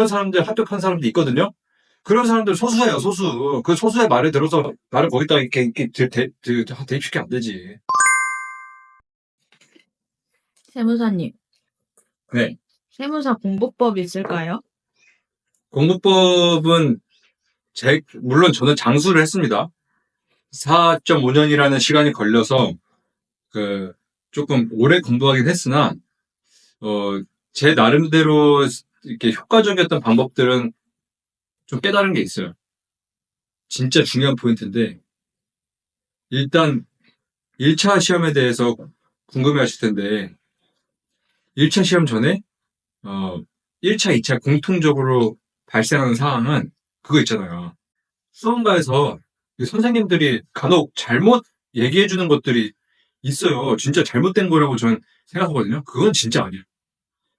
그런 사람들 합격한 사람도 있거든요. 그런 사람들 소수예요, 소수. 그 소수의 말을 들어서 나를 거기다 이렇게, 이렇게 대, 대, 대, 대입시키면 안 되지. 세무사님, 네. 세무사 공부법 있을까요? 공부법은 제, 물론 저는 장수를 했습니다. 4.5년이라는 시간이 걸려서 그 조금 오래 공부하긴 했으나 어, 제 나름대로 이렇게 효과적이었던 방법들은 좀 깨달은 게 있어요. 진짜 중요한 포인트인데 일단 1차 시험에 대해서 궁금해 하실 텐데 1차 시험 전에 어, 1차, 2차 공통적으로 발생하는 상황은 그거 있잖아요. 수험가에서 이 선생님들이 간혹 잘못 얘기해 주는 것들이 있어요. 진짜 잘못된 거라고 저는 생각하거든요. 그건 진짜 아니에요.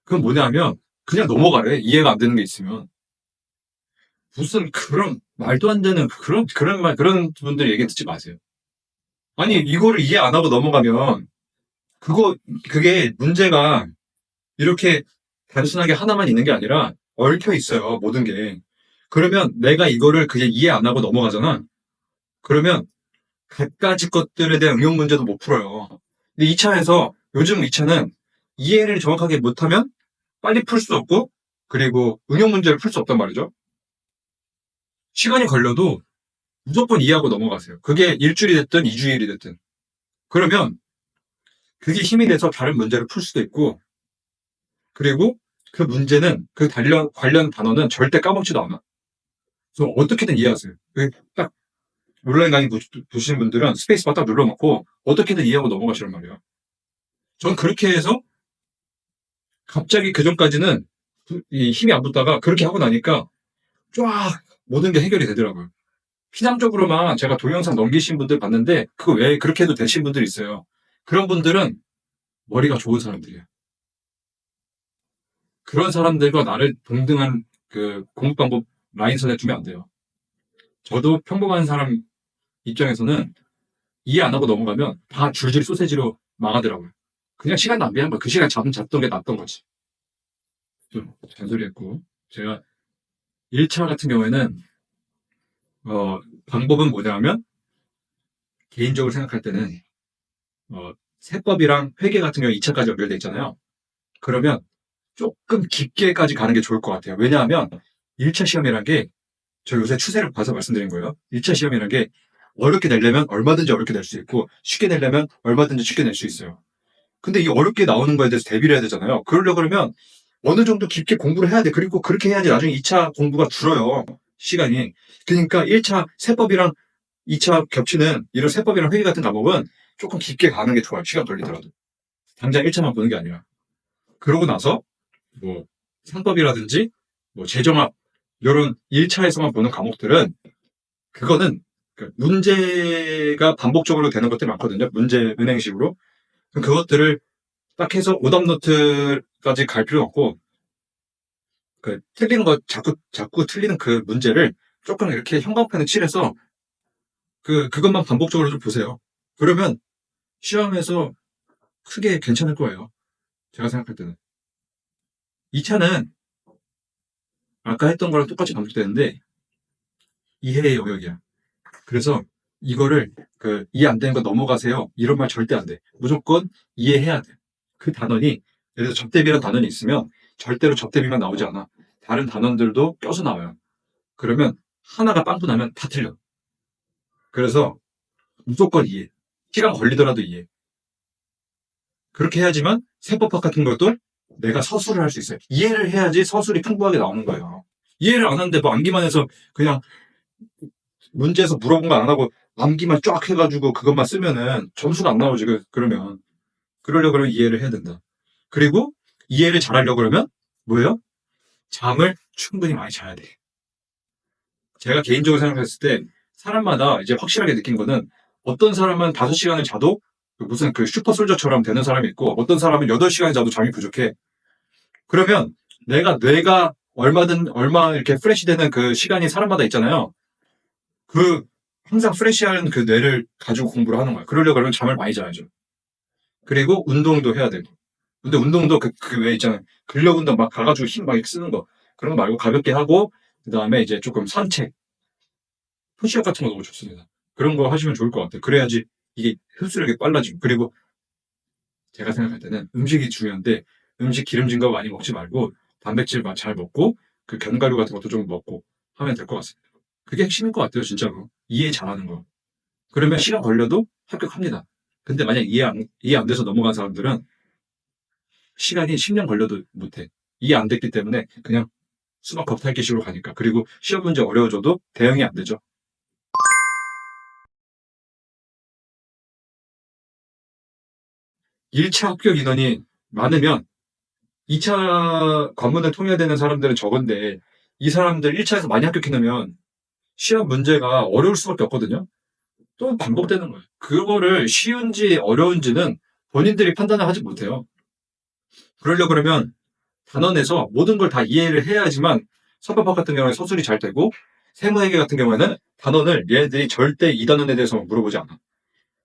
그건 뭐냐면 그냥 넘어가래. 이해가 안 되는 게 있으면. 무슨 그런 말도 안 되는 그런 그런 말 그런 분들 얘기 듣지 마세요. 아니 이거를 이해 안 하고 넘어가면 그거 그게 문제가 이렇게 단순하게 하나만 있는 게 아니라 얽혀 있어요 모든 게. 그러면 내가 이거를 그냥 이해 안 하고 넘어가잖아. 그러면 갖가지 것들에 대한 응용 문제도 못 풀어요. 근데 2차에서 요즘 2차는 이해를 정확하게 못하면 빨리 풀 수 없고 그리고 응용 문제를 풀 수 없단 말이죠. 시간이 걸려도 무조건 이해하고 넘어가세요. 그게 일주일이 됐든 이주일이 됐든. 그러면 그게 힘이 돼서 다른 문제를 풀 수도 있고 그리고 그 문제는 그 관련, 관련 단어는 절대 까먹지도 않아. 그래서 어떻게든 이해하세요. 그딱 온라인 강의 보- 보시는 분들은 스페이스바 딱 눌러놓고 어떻게든 이해하고 넘어가시란 말이에요. 전 그렇게 해서 갑자기 그 전까지는 부- 이 힘이 안 붙다가 그렇게 하고 나니까 쫙 모든 게 해결이 되더라고요. 피상적으로만 제가 동영상 넘기신 분들 봤는데 그거 왜 그렇게 해도 되신 분들이 있어요. 그런 분들은 머리가 좋은 사람들이에요. 그런 사람들과 나를 동등한 그 공부 방법 라인선에 두면 안 돼요. 저도 평범한 사람 입장에서는 이해 안 하고 넘어가면 다 줄줄이 소세지로 망하더라고요. 그냥 시간 낭비한 거야. 그 시간 잡, 잡던 게 낫던 거지. 좀 잔소리 했고. 제가 1차 같은 경우에는, 어, 방법은 뭐냐면, 개인적으로 생각할 때는, 어, 세법이랑 회계 같은 경우 2차까지 연결돼 있잖아요. 그러면 조금 깊게까지 가는 게 좋을 것 같아요. 왜냐하면 1차 시험이라는 게, 저 요새 추세를 봐서 말씀드린 거예요. 1차 시험이라는 게 어렵게 내려면 얼마든지 어렵게 낼 수 있고 쉽게 내려면 얼마든지 쉽게 낼 수 있어요. 근데 이 어렵게 나오는 거에 대해서 대비를 해야 되잖아요. 그러려 그러면 어느 정도 깊게 공부를 해야 돼. 그리고 그렇게 해야지 나중에 2차 공부가 줄어요. 시간이. 그러니까 1차 세법이랑 2차 겹치는 이런 세법이랑 회계 같은 과목은 조금 깊게 가는 게 좋아요. 시간 걸리더라도. 당장 1차만 보는 게 아니라. 그러고 나서 뭐 상법이라든지 뭐 재정학 이런 1차에서만 보는 과목들은 그거는 그 문제가 반복적으로 되는 것들이 많거든요. 문제 은행식으로. 그것들을 딱 해서 오답노트까지 갈 필요 없고 그 틀리는 거 자꾸 자꾸 틀리는 그 문제를 조금 이렇게 형광펜을 칠해서 그 그것만 반복적으로 좀 보세요. 그러면 시험에서 크게 괜찮을 거예요. 제가 생각할 때는. 2차는 아까 했던 거랑 똑같이 반복되는데 이해의 영역이야. 그래서 이거를 그 이해 안 되는 거 넘어가세요. 이런 말 절대 안 돼. 무조건 이해해야 돼. 그 단원이 예를 들어 접대비라는 단원이 있으면 절대로 접대비만 나오지 않아. 다른 단원들도 껴서 나와요. 그러면 하나가 빵꾸 나면 다 틀려. 그래서 무조건 이해. 시간 걸리더라도 이해. 그렇게 해야지만 세법학 같은 것도 내가 서술을 할 수 있어요. 이해를 해야지 서술이 풍부하게 나오는 거예요. 이해를 안 하는데 뭐 암기만 해서 그냥 문제에서 물어본 거 안 하고 암기만 쫙 해가지고 그것만 쓰면은 점수가 안 나오지. 그- 그러면 그러려고 그러면 이해를 해야 된다. 그리고 이해를 잘하려고 그러면 뭐예요? 잠을 충분히 많이 자야 돼. 제가 개인적으로 생각했을 때 사람마다 이제 확실하게 느낀 거는 어떤 사람은 5시간을 자도 그 무슨 그 슈퍼솔저처럼 되는 사람이 있고 어떤 사람은 8시간을 자도 잠이 부족해. 그러면 내가 뇌가 얼마든 얼마 이렇게 프레시 되는 그 시간이 사람마다 있잖아요. 그 항상 프레시한 그 뇌를 가지고 공부를 하는 거야. 그러려고 그러면 잠을 많이 자야죠. 그리고 운동도 해야 되고. 근데 운동도 그, 그왜 있잖아요. 근력 운동 막 가가지고 힘 막 쓰는 거. 그런 거 말고 가볍게 하고 그 다음에 이제 조금 산책, 푸시업 같은 거 너무 좋습니다. 그런 거 하시면 좋을 것 같아요. 그래야지 이게 흡수력이 빨라지고 그리고 제가 생각할 때는 음식이 중요한데 음식 기름진 거 많이 먹지 말고 단백질 마- 잘 먹고 그 견과류 같은 것도 좀 먹고 하면 될 것 같습니다. 그게 핵심인 것 같아요, 진짜로. 이해 잘하는 거. 그러면 시간 걸려도 합격합니다. 근데 만약 이해 안, 이해 안 돼서 넘어간 사람들은 시간이 10년 걸려도 못해. 이해 안 됐기 때문에 그냥 수박 겉핥기식으로 가니까. 그리고 시험 문제 어려워져도 대응이 안 되죠. 일차 합격 인원이 많으면 2차 관문을 통해야 되는 사람들은 적은데 이 사람들 1차에서 많이 합격해놓으면 시험 문제가 어려울 수밖에 없거든요. 또 반복되는 거예요. 그거를 쉬운지 어려운지는 본인들이 판단을 하지 못해요. 그러려 그러면 단원에서 모든 걸 다 이해를 해야지만 선법학 같은 경우에 서술이 잘 되고 세무회계 같은 경우에는 단원을 얘네들이 절대 이 단원에 대해서 물어보지 않아.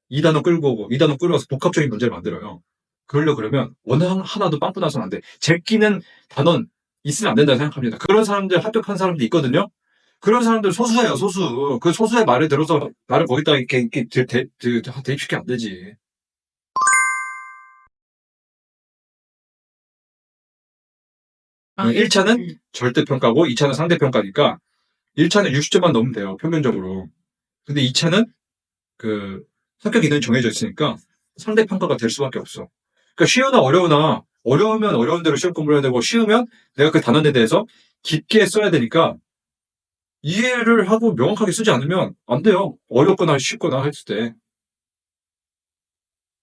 이 단원 끌고 오고 이 단원 끌어와서 복합적인 문제를 만들어요. 그러려 그러면 어느 한- 하나도 빵꾸 나서는 안 돼. 제끼는 단원 있으면 안 된다고 생각합니다. 그런 사람들 합격한 사람도 있거든요. 그런 사람들 소수예요, 소수. 그 소수의 말을 들어서 나를 거기다 이렇게, 이렇게 대, 대, 대, 대입시키면 안 되지. 아, 1차는 음. 절대평가고 2차는 상대평가니까 1차는 60점만 넣으면 돼요, 평균적으로. 근데 2차는 그 합격 인원이 정해져 있으니까 상대평가가 될 수밖에 없어. 그러니까 쉬우나 어려우나 어려우면 어려운 대로 시험 공부를 해야 되고 쉬우면 내가 그 단원에 대해서 깊게 써야 되니까 이해를 하고 명확하게 쓰지 않으면 안 돼요. 어렵거나 쉽거나 했을 때.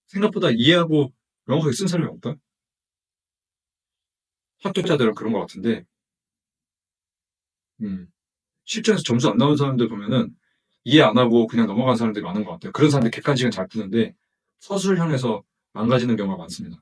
생각보다 이해하고 명확하게 쓴 사람이 없다. 합격자들은 그런 것 같은데, 음, 실전에서 점수 안 나온 사람들 보면은 이해 안 하고 그냥 넘어간 사람들이 많은 것 같아요. 그런 사람들 객관식은 잘 푸는데 서술을 향해서 망가지는 경우가 많습니다.